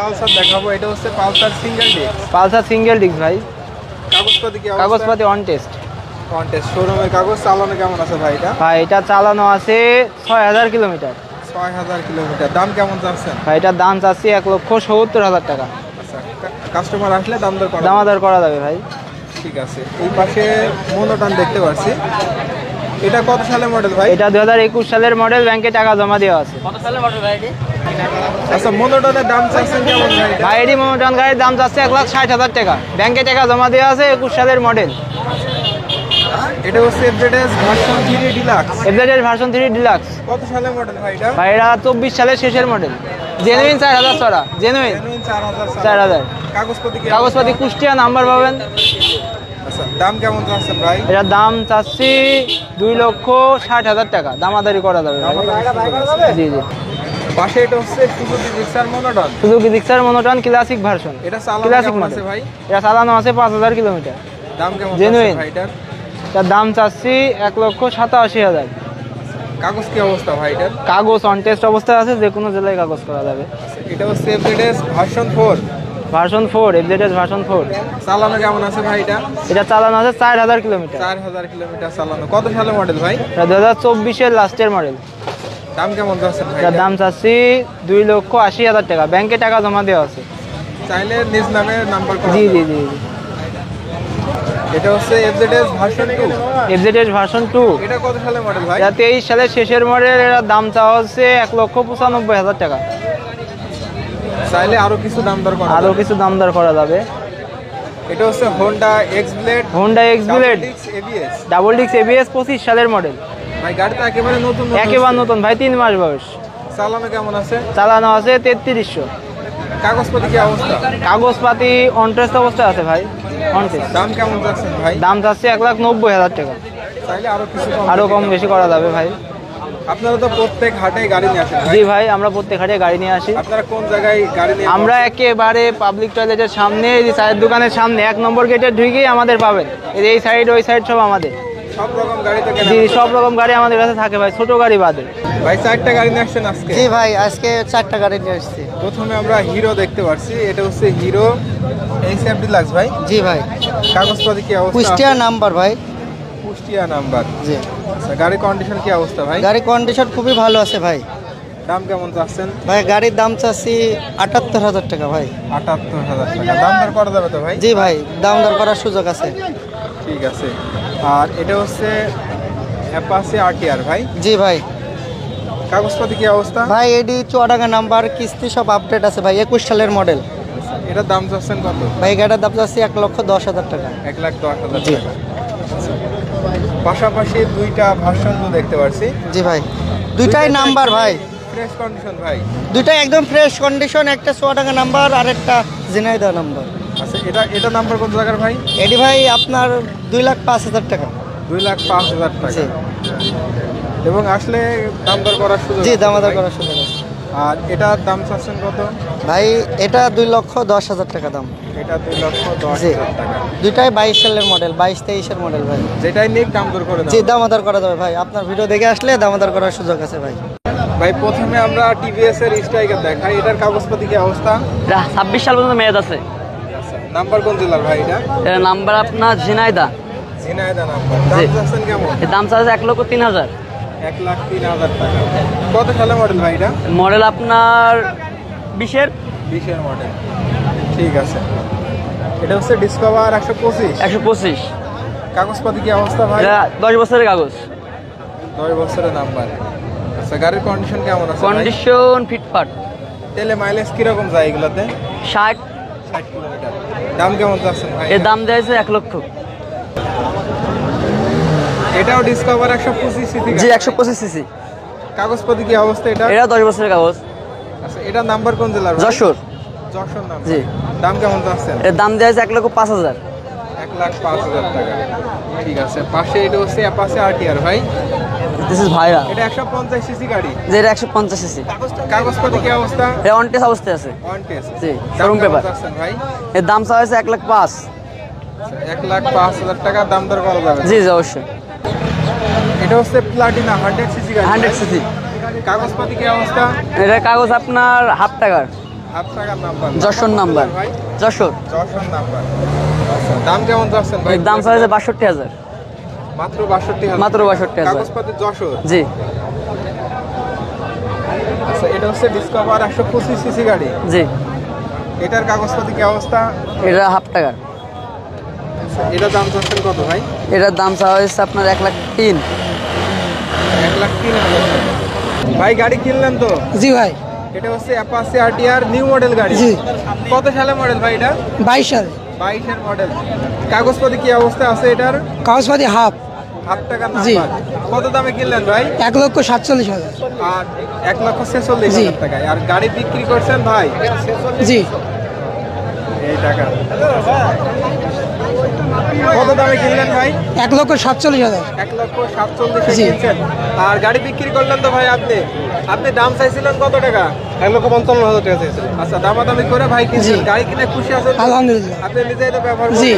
Pulsar দেখাবো এটা হচ্ছে Pulsar single disc Pulsar single disc ভাই। কাগজপাতি কি কাগজপাতি অন টেস্ট কন্টেস্ট শোরুমের কাগজ চালানো কেমন আছে ভাই এটা? ভাই এটা চালানো আছে ছয় হাজার কিলোমিটার। ছয় হাজার কিলোমিটার দাম কেমন চাচ্ছেন? ভাই এটার দাম চাচ্ছি এক লক্ষ সত্তর হাজার টাকা। আচ্ছা কাস্টমার আসলে দাম দর করা দামাদার করা যাবে ভাই। ঠিক আছে এই পাশে মনোটন দেখতে পাচ্ছি এটা কত সালে মডেল ভাই? এটা দু হাজার একুশ সালের মডেল ব্যাংকে টাকা জমা দেওয়া আছে। আচ্ছা মনোটনের দাম চাচ্ছেন কেমন ভাই? এটা? গাড়ির দাম যাচ্ছে এক লাখ ষাট হাজার টাকা। ব্যাংকে টাকা জমা দেওয়া আছে একুশ সালের মডেল এটা হচ্ছে এফজেডএস ভার্সন থ্রি ডিলাক্স এফজেডের ভার্সন থ্রি ডিলাক্স কত সালে মডেল ভাই এটা? ভাই এটা চব্বিশ সালের শেষের মডেল জেনুইন চার হাজার ছড়া জেনুইন চার হাজার চার কাগজপতি কি কাগজপাতি কুষ্টিয়া নাম্বার পাবেন। আচ্ছা দাম কেমন চাচ্ছেন ভাই? এটার দাম চাচ্ছি দুই লক্ষ ষাট হাজার টাকা। দামাদারি করা যাবে। জি জি। পাশে এটা হচ্ছে Suzuki Gixxer monotone. Suzuki Gixxer monotone classic version এটা চালানো আছে ভাই? এটা চালানো আছে পাঁচ হাজার কিলোমিটার। দাম কেমন। চাচ্ছেন ভাই এটার? তার দাম চাচ্ছি এক লক্ষ সাতাশি হাজার। কাগজ কি অবস্থা ভাই এটার? কাগজ অন টেস্ট অবস্থায় আছে যে কোনো জেলায় কাগজ করা যাবে। এটা হচ্ছে FZS version four version four FZS version four চালানো কেমন আছে ভাই এটা? এটা চালানো আছে চার হাজার কিলোমিটার। চার হাজার কিলোমিটার চালানো। কত সালে মডেল ভাই? এটা দু হাজার চব্বিশের লাস্টের মডেল দাম কেমন যাচ্ছে দাম চাচ্ছি দুই লক্ষ আশি হাজার টাকা। ব্যাংকে টাকা জমা দেওয়া আছে। চাইলে নিজ নামে নাম্বার জি জি জি জি। এটা হচ্ছে FZS version two FZS version two এটা কত সালে মডেল ভাই? এটা তেইশ সালের শেষের মডেল এটার দাম চাওয়া হচ্ছে এক লক্ষ পঁচানব্বই হাজার টাকা। চাইলে আরও কিছু দাম দর করা। কিছু দাম দর করা যাবে। এটা হচ্ছে Honda X Blade Honda X bullet ABS double ডিক্স এবিএস পঁচিশ সালের মডেল ভাই গাড়িটা একেবারে নতুন নতুন একেবারে নতুন। ভাই তিন মাস বয়স। চালানো কেমন আছে? চালানো আছে তেত্রিশশো। কাগজপত্র কি অবস্থা? কাগজপাতি অনটেস্ট অবস্থায় আছে ভাই অনটেস্ট দাম কেমন যাচ্ছেন ভাই? দাম চাচ্ছে এক লাখ নব্বই হাজার টাকা। চাইলে আরও কিছু আরও কম বেশি করা যাবে ভাই। আপনারা তো প্রত্যেক হাটে গাড়ি নিয়ে আসেন। জি ভাই আমরা প্রত্যেক হাটে গাড়ি নিয়ে আসি। আপনারা কোন জায়গায় গাড়ি নিয়ে আমরা একেবারে পাবলিক টয়লেটের সামনে এই চায়ের দোকানের সামনে এক নম্বর গেটে ঢুকেই আমাদের পাবেন। এই সাইড ওই সাইড সব আমাদের। সব রকম গাড়ি তো জি সব রকম গাড়ি আমাদের কাছে থাকে ভাই ছোট গাড়ি বাদে। ভাই চারটা গাড়ি নিয়ে আসছেন আজকে? জি ভাই আজকে চারটা গাড়ি নিয়ে আসছি। প্রথমে আমরা হিরো দেখতে পাচ্ছি এটা হচ্ছে হিরো এইচ এফ ডিলাক্স ভাই। জি ভাই। কাগজপত্র কি অবস্থা কুষ্টিয়া নাম্বার ভাই। কুষ্টিয়া নাম্বার। জি। আচ্ছা গাড়ির কন্ডিশন কি অবস্থা ভাই? গাড়ির কন্ডিশন খুবই ভালো আছে ভাই। দাম কেমন চাচ্ছেন? ভাই গাড়ির দাম চাচ্ছি আটাত্তর হাজার টাকা ভাই। আটাত্তর হাজার টাকা। দাম দর করা যাবে তো ভাই? জি ভাই দাম দর করার সুযোগ আছে। ঠিক আছে। আর এটা হচ্ছে অ্যাপাসি আরটিআর ভাই। জি ভাই। কাগজপত্র কি অবস্থা? ভাই এডি চুয়াডাঙ্গা নাম্বার কিস্তি সব আপডেট আছে ভাই একুশ সালের মডেল এটার দাম চাচ্ছেন কত? ভাই গাড়ির দাম চাচ্ছি এক লক্ষ দশ হাজার টাকা। এক লাখ দশ হাজার জি। টাকা। পাশাপাশি দুইটা ভার্সন তো দেখতে পাচ্ছি জি ভাই। দুইটাই নাম্বার ভাই। ফ্রেশ কন্ডিশন ভাই। দুইটাই একদম ফ্রেশ কন্ডিশন একটা চুয়াডাঙ্গা নাম্বার আর একটা ঝিনাইদা নাম্বার। আচ্ছা এটা এটা নাম্বার কোন জায়গার ভাই? এডি ভাই আপনার দুই লাখ পাঁচ হাজার টাকা। দুই লাখ পাঁচ হাজার টাকা। এবং আসলে দাম দর করার সুযোগ জি আছে দামাদার করার সুযোগ আছে। আর এটার দাম চাচ্ছেন কত? ভাই এটা দুই লক্ষ দশ হাজার টাকা দাম। এটা দুই লক্ষ দশ হাজার টাকা। দুইটাই বাইশ সালের মডেল বাইশ তেইশের মডেল ভাই। যেটাই নিক দাম দর করে জি দামাদার করা যাবে ভাই। আপনার ভিডিও দেখে আসলে দামাদার করার সুযোগ আছে ভাই। ভাই প্রথমে আমরা টিভিএস এর স্ট্রাইকার দেখাই। এটার কাগজপাতি কি অবস্থা? ছাব্বিশ সাল পর্যন্ত মেয়াদ আছে। নাম্বার কোন জেলার ভাই এটা? এর নাম্বার আপনার ঝিনাইদা। ঝিনাইদা নাম্বার। দাম। চাচ্ছেন কেমন? দাম চাচ্ছে এক লক্ষ তিন হাজার। এক লাখ তিন হাজার টাকা। কত সালে মডেল ভাই এটা? মডেল আপনার বিশের। বিশের মডেল ঠিক আছে। এটা হচ্ছে ডিসকভার একশো পঁচিশ। একশো পঁচিশ। কাগজপাতি কি অবস্থা ভাই? এটা দশ বছরের কাগজ। দশ বছরের নাম্বার। আচ্ছা গাড়ির কন্ডিশন কেমন আছে কন্ডিশন ফিটফাট তেলে মাইলেজ কীরকম যায় এগুলোতে? ষাট। ষাট কিলোমিটার। দাম কেমন চাচ্ছেন ভাই? এর দাম দিয়েছে এক লক্ষ। এটাও ডিসকভার একশো পঁচিশ সিসি জি একশো পঁচিশ সিসি। কাগজপাতি কি অবস্থা এটা? এটা দশ বছরের কাগজ। আচ্ছা এটা নাম্বার কোন জেলার যশোর। যশোর নাম্বার জি। দাম কেমন চাচ্ছেন? এর দাম দিয়েছে এক লক্ষ পাঁচ হাজার। এক লাখ পাঁচ হাজার টাকা। ঠিক আছে পাশে এটা হচ্ছে অ্যাপাসে আরটিআর ভাই। দিস ইজ ভাইরা এটা একশো পঞ্চাশ সিসি গাড়ি। যে এটা একশো পঞ্চাশ সিসি। কাগজপাতি কি অবস্থা? এটা অন টেস্ট অবস্থায় আছে। ওয়ান টেস্ট জি, paper। চাচ্ছেন ভাই? এর দাম চাওয়া হয়েছে এক লাখ পাঁচ। এক লাখ পাঁচ হাজার টাকা দাম দর করা যাবে। জি জি অবশ্যই। এটা হচ্ছে প্লাটিনা হান্ড্রেড সিসি গাড়ি। Hundred CC. কাগজপাতি কি অবস্থা? এটা কাগজ আপনার হাফ টাকার। হাফ টাকার number. Jessore number. Jessore. Jessore number. আচ্ছা দাম কেমন যাচ্ছেন ভাই? দাম চাওয়া হয়েছে বাষট্টি হাজার। মাত্র বাষট্টি হাজার। মাত্র 62,000 কাগজপাতি যশোর। জি। আচ্ছা এটা হচ্ছে ডিসকভার একশো পঁচিশ সিসি গাড়ি। জি। এটার কাগজপাতি কি অবস্থা? এটা হাফ টাকার। আচ্ছা, এটার দাম চাচ্ছেন কত ভাই? এটার দাম চাওয়া হয়েছে আপনার এক লাখ তিন। এক লাখ তিন হাজার। ভাই গাড়ি কিনলেন তো? জি ভাই। এটা হচ্ছে অ্যাপাসি আরটিআর নিউ মডেল গাড়ি। জি। কত সালে মডেল ভাই এটা? বাইশ সালে। বাইশের মডেল কাগজপাতি কি অবস্থা আছে এটার? কাগজপাতি হাফ। হাফ টাকার জি। কত দামে কিনলেন ভাই? এক লক্ষ সাতচল্লিশ হাজার। আর এক লক্ষ ছেচল্লিশ জি। হাজার টাকায়। আর গাড়ি বিক্রি করছেন ভাই? জি। এই টাকা। কত দামে কিনলেন ভাই? এক লক্ষ সাতচল্লিশ হাজার। এক লক্ষ সাতচল্লিশে জি। কিনছেন। আর গাড়ি বিক্রি করলেন তো ভাই আপনি? আপনি দাম চাইছিলেন কত টাকা? এক লক্ষ পঞ্চান্ন হাজার টাকা চাইছিলেন। আচ্ছা দামাদামি করে ভাই কিনছেন। জি। গাড়ি কিনে খুশি আছেন আলহামদুলিল্লাহ। আপনি নিজেই তো ব্যবহার জি।